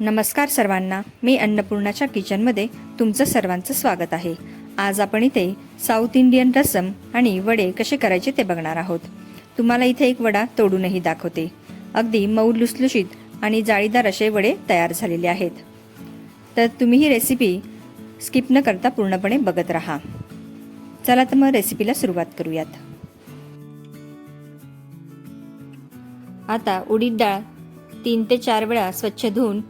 नमस्कार सर्वांना. मी अन्नपूर्णाच्या किचनमध्ये तुमचं सर्वांचं स्वागत आहे. आज आपण इथे साऊथ इंडियन रसम आणि वडे कसे करायचे ते बघणार आहोत. तुम्हाला इथे एक वडा तोडूनही दाखवते. अगदी मऊ लुसलुशीत आणि जाळीदार असे वडे तयार झालेले आहेत. तर तुम्ही ही रेसिपी स्किप न करता पूर्णपणे बघत राहा. चला तर मग रेसिपीला सुरुवात करूयात. आता उडीद डाळ तीन ते चार वेळा स्वच्छ धुवून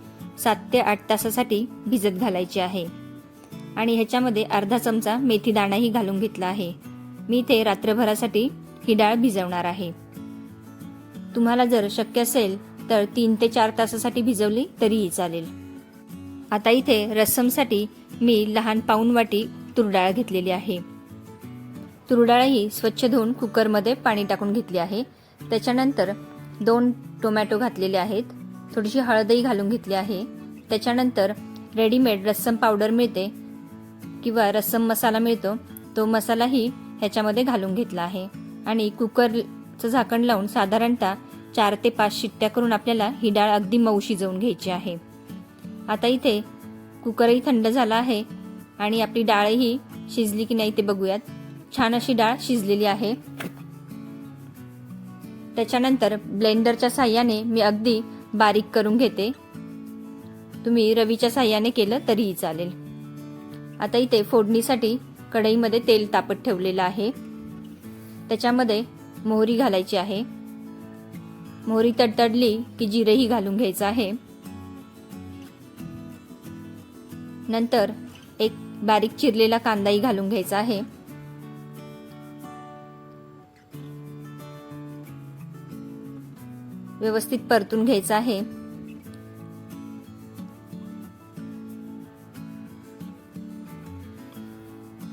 सात ते आठ तासासाठी भिजत घालायची आहे. आणि ह्याच्यामध्ये अर्धा चमचा मेथी दाणाही घालून घेतला आहे. मी इथे रात्रभरासाठी ही डाळ भिजवणार आहे. तुम्हाला जर शक्य असेल तर तीन ते चार तासासाठी भिजवली तरीही चालेल. आता इथे रस्समसाठी मी लहान पाऊन वाटी तुरडाळ घेतलेली आहे. तुरडाळही स्वच्छ धुवून कुकरमध्ये पाणी टाकून घेतली आहे. त्याच्यानंतर दोन टोमॅटो घातलेले आहेत. थोडीशी हळदही घालून घेतली आहे. त्याच्यानंतर रेडीमेड रस्सम पावडर मिळते किंवा रस्सम मसाला मिळतो. तो मसालाही ह्याच्यामध्ये घालून घेतला आहे. आणि कुकरचं झाकण लावून साधारणतः चार ते पाच शिट्ट्या करून आपल्याला ही डाळ अगदी मऊ शिजवून घ्यायची आहे. आता इथे कुकरही थंड झाला आहे आणि आपली डाळही शिजली की नाही ते बघूयात. छान अशी डाळ शिजलेली आहे. त्याच्यानंतर ब्लेंडरच्या साह्याने मी अगदी बारीक करून घेते. तुम्ही रवीच्या साह्याने केलं तरीही चालेल. आता इथे फोडणीसाठी कढईमध्ये तेल तापत ठेवलेलं आहे. त्याच्यामध्ये मोहरी घालायची आहे. मोहरी तडतडली की जिरेही घालून घ्यायचं आहे. नंतर एक बारीक चिरलेला कांदाही घालून घ्यायचा आहे. व्यवस्थित परतून घ्यायचं आहे.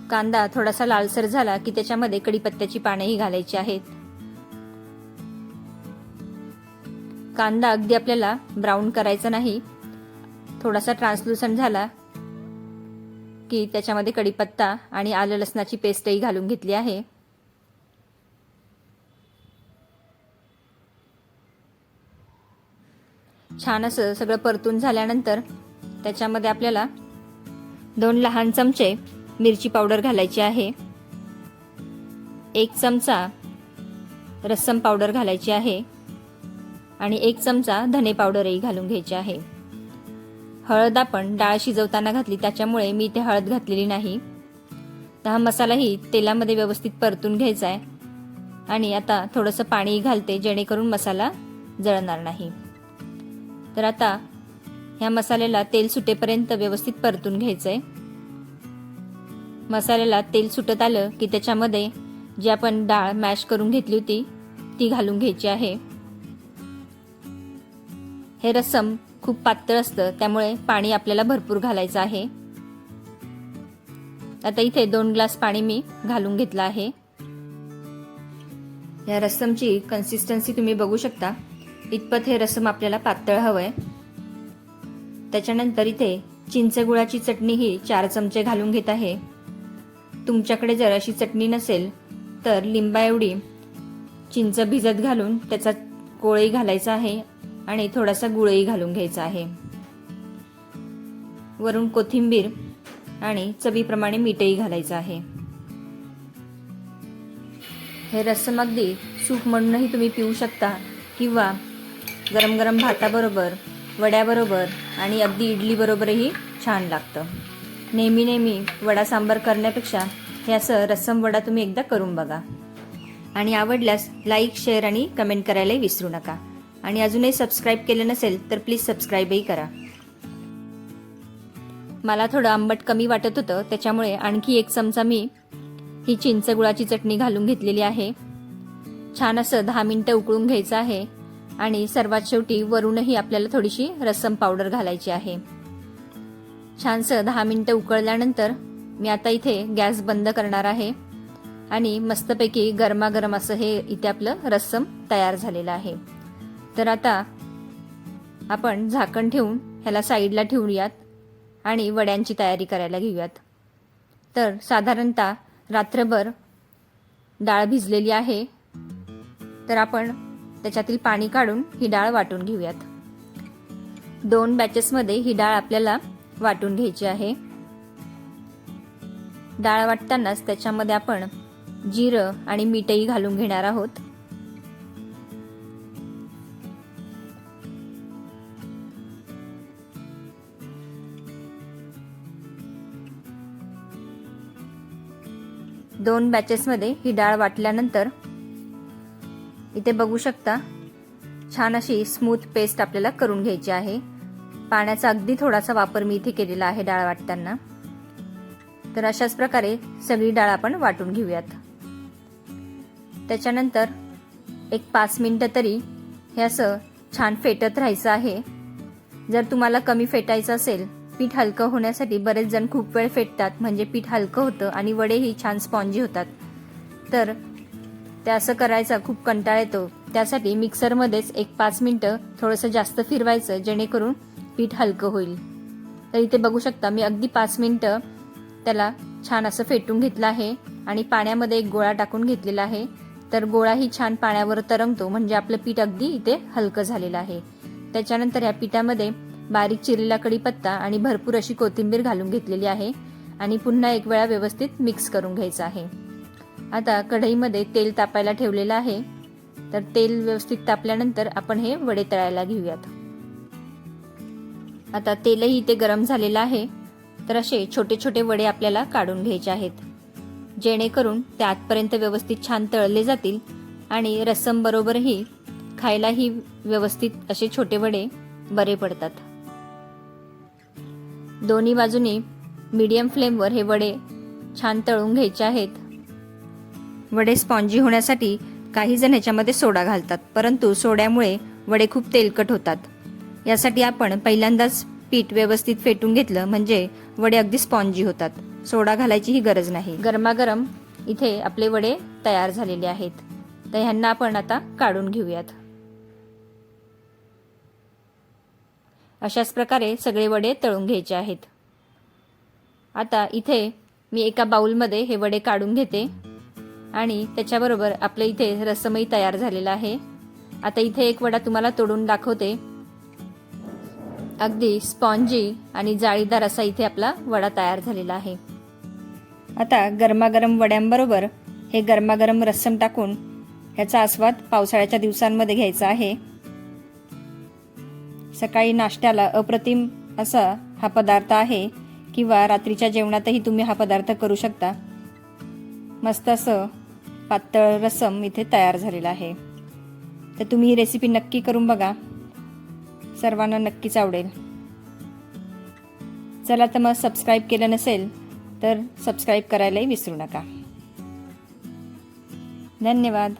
कांदा थोडासा लालसर झाला की त्याच्यामध्ये कडीपत्त्याची पानेही घालायची आहेत. कांदा अगदी आपल्याला ब्राऊन करायचा नाही. थोडासा ट्रान्सलुसंट झाला की त्याच्यामध्ये कडीपत्ता आणि आलं लसणाची पेस्टही घालून घेतली आहे. छान असं सगळं परतून झाल्यानंतर त्याच्यामध्ये आपल्याला दोन लहान चमचे मिरची पावडर घालायची आहे. एक चमचा रस्सम पावडर घालायची आहे आणि एक चमचा धने पावडरही घालून घ्यायची आहे. हळद आपण डाळ शिजवताना घातली त्याच्यामुळे मी इथे हळद घातलेली नाही. तर हा मसालाही तेलामध्ये व्यवस्थित परतून घ्यायचा आहे. आणि आता थोडंसं पाणी घालते जेणेकरून मसाला जळणार नाही. तर आता ह्या मसाल्याला तेल सुटेपर्यंत व्यवस्थित परतून घ्यायचं आहे मसाल्याला तेल सुटत आलं की त्याच्यामध्ये जी आपण डाळ मॅश करून घेतली होती ती घालून घ्यायची आहे. हे रस्सम खूप पातळ असतं त्यामुळे पाणी आपल्याला भरपूर घालायचं आहे. आता इथे दोन ग्लास पाणी मी घालून घेतलं आहे. या रस्समची कन्सिस्टन्सी तुम्ही बघू शकता. इतपत हे रसम आपल्याला पातळ हवंय. त्याच्यानंतर इथे चिंचगुळाची चटणी ही चार चमचे घालून घेत आहे. तुमच्याकडे जर अशी चटणी नसेल तर लिंबा एवढी चिंच भिजत घालून त्याचा कोळही घालायचा आहे आणि थोडासा गुळही घालून घ्यायचा आहे. वरून कोथिंबीर आणि चवीप्रमाणे मीठही घालायचं आहे. हे रस्सम अगदी सूप म्हणूनही तुम्ही पिऊ शकता किंवा गरम गरम भाताबरोबर वड्याबरोबर आणि अगदी इडलीबरोबरही छान लागतं. नेहमी नेहमी वडा सांबार करण्यापेक्षा हे असं रस्सम वडा तुम्ही एकदा करून बघा. आणि आवडल्यास लाईक शेअर आणि कमेंट करायलाही विसरू नका. आणि अजूनही सबस्क्राईब केलं नसेल तर प्लीज सबस्क्राईबही करा. मला थोडं आंबट कमी वाटत होतं त्याच्यामुळे आणखी एक चमचा मी ही चिंच गुळाची चटणी घालून घेतलेली आहे. छान असं दहा मिनटं उकळून घ्यायचं आहे. आणि सर्वात शेवटी वरूनही आपल्याला थोडीशी रस्सम पावडर घालायची आहे. छानसं दहा मिनटं उकळल्यानंतर मी आता इथे गॅस बंद करणार आहे आणि मस्तपैकी गरमागरम असं हे इथे आपलं रस्सम तयार झालेलं आहे. तर आता आपण झाकण ठेवून ह्याला साईडला ठेवूयात आणि वड्यांची तयारी करायला घेऊयात. तर साधारणतः रात्रभर डाळ भिजलेली आहे. तर आपण त्याच्यातील पाणी काढून ही डाळ वाटून घेऊयात. दोन बॅचेसमध्ये ही डाळ आपल्याला वाटून घ्यायची आहे. डाळ वाटतानाच त्याच्यामध्ये आपण जिरं आणि मीठही घालून घेणार आहोत. दोन बॅचेसमध्ये ही डाळ वाटल्यानंतर इथे बघू शकता. छान अशी स्मूथ पेस्ट आपल्याला करून घ्यायची आहे. पाण्याचा अगदी थोडासा वापर मी इथे केलेला आहे डाळ वाटताना. तर अशाच प्रकारे सगळी डाळ आपण वाटून घेऊयात. त्याच्यानंतर एक पाच मिनटं तरी हे असं छान फेटत राहायचं आहे. जर तुम्हाला कमी फेटायचं असेल पीठ हलकं होण्यासाठी बरेच जण खूप वेळ फेटतात म्हणजे पीठ हलकं होतं आणि वडेही छान स्पॉन्जी होतात. तर ते असं करायचा खूप कंटाळ येतो. त्यासाठी मिक्सरमध्येच एक पाच मिनटं थोडंसं जास्त फिरवायचं जेणेकरून पीठ हलकं होईल. तर इथे बघू शकता मी अगदी पाच मिनटं त्याला छान असं फेटून घेतलं आहे आणि पाण्यामध्ये एक गोळा टाकून घेतलेला आहे. तर गोळाही छान पाण्यावर तरंगतो म्हणजे आपलं पीठ अगदी इथे हलकं झालेलं आहे. त्याच्यानंतर या पिठामध्ये बारीक चिरलेला कढीपत्ता आणि भरपूर अशी कोथिंबीर घालून घेतलेली आहे आणि पुन्हा एक वेळा व्यवस्थित मिक्स करून घ्यायचं आहे. आता कढईमध्ये तेल तापायला ठेवलेलं आहे. तर तेल व्यवस्थित तापल्यानंतर आपण हे वडे तळायला घेऊयात. आता तेलही इथे गरम झालेलं आहे. तर असे छोटे छोटे वडे आपल्याला काढून घ्यायचे आहेत. जेणेकरून ते आतपर्यंत व्यवस्थित छान तळले जातील आणि रस्सम बरोबरही खायलाही व्यवस्थित असे छोटे वडे बरे पडतात. दोन्ही बाजूनी मीडियम फ्लेमवर हे वडे छान तळून घ्यायचे आहेत. वडे स्पॉन्जी होण्यासाठी काही जण ह्याच्यामध्ये सोडा घालतात. परंतु सोड्यामुळे वडे खूप तेलकट होतात. यासाठी आपण पहिल्यांदाच पीठ व्यवस्थित फेटून घेतलं म्हणजे वडे अगदी स्पॉन्जी होतात. सोडा घालायचीही गरज नाही. गरमागरम इथे आपले वडे तयार झालेले आहेत. तर ह्यांना आपण आता काढून घेऊयात. अशाच प्रकारे सगळे वडे तळून घ्यायचे आहेत. आता इथे मी एका बाउलमध्ये हे वडे काढून घेते. आणि त्याच्याबरोबर आपले इथे रसमई तयार झालेला आहे. आता इथे एक वडा तुम्हाला तोडून दाखवते. अगदी स्पॉन्जी आणि जाळीदार असा इथे आपला वडा तयार झालेला आहे. आता गरमागरम वड्यांबरोबर हे गरमागरम रस्सम टाकून ह्याचा आस्वाद पावसाळ्याच्या दिवसांमध्ये घ्यायचा आहे. सकाळी नाश्त्याला अप्रतिम असा हा पदार्थ आहे किंवा रात्रीच्या जेवणातही तुम्ही हा पदार्थ करू शकता. मस्त असं पातळ रसम इथे तयार झालेला आहे. तर तुम्ही ही रेसिपी नक्की करून बघा. सर्वांना नक्कीच आवडेल. चला तर मग सबस्क्राईब केलं नसेल तर सबस्क्राईब करायलाही विसरू नका. धन्यवाद.